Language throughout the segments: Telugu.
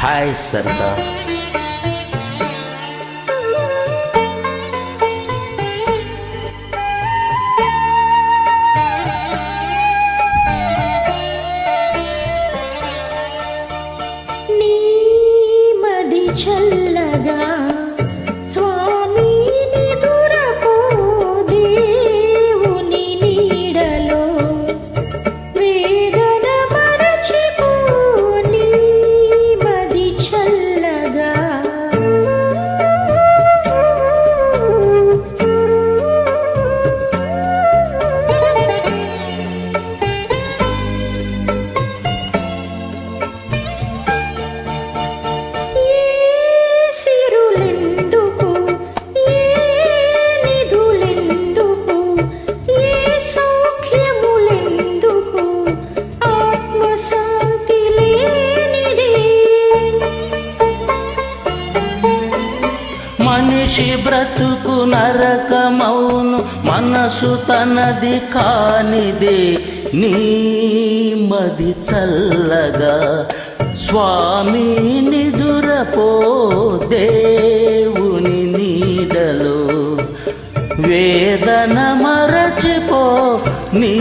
Hi, Sarada. మనిషి బ్రతుకు నరకమౌను మనసు తనది కానిదే నీ మది చల్లగా స్వామి నిదురపో దేవుని నీడలో. వేదన మరచిపో నీ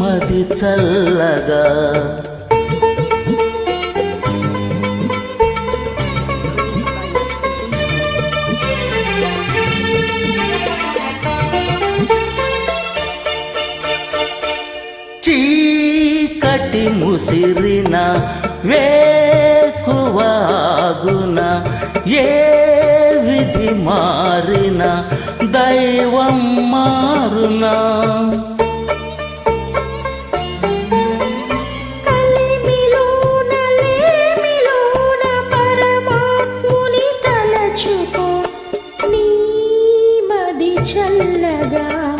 మది చల్లగా చీకటి ముసిరిన వేకువాగున ఏ విధి మారిన దైవం మారునా? చల్లగా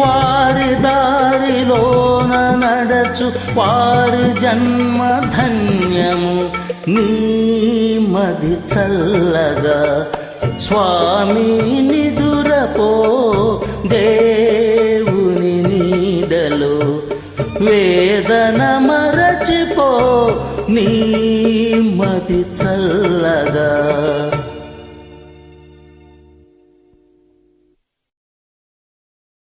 వారి దారిలోన నడచు వారి జన్మ ధన్యము. నీ మది చల్లగా స్వామి నిదురపో దేవుని నీడలో వేదన మరచిపో నీ మది చల్లగా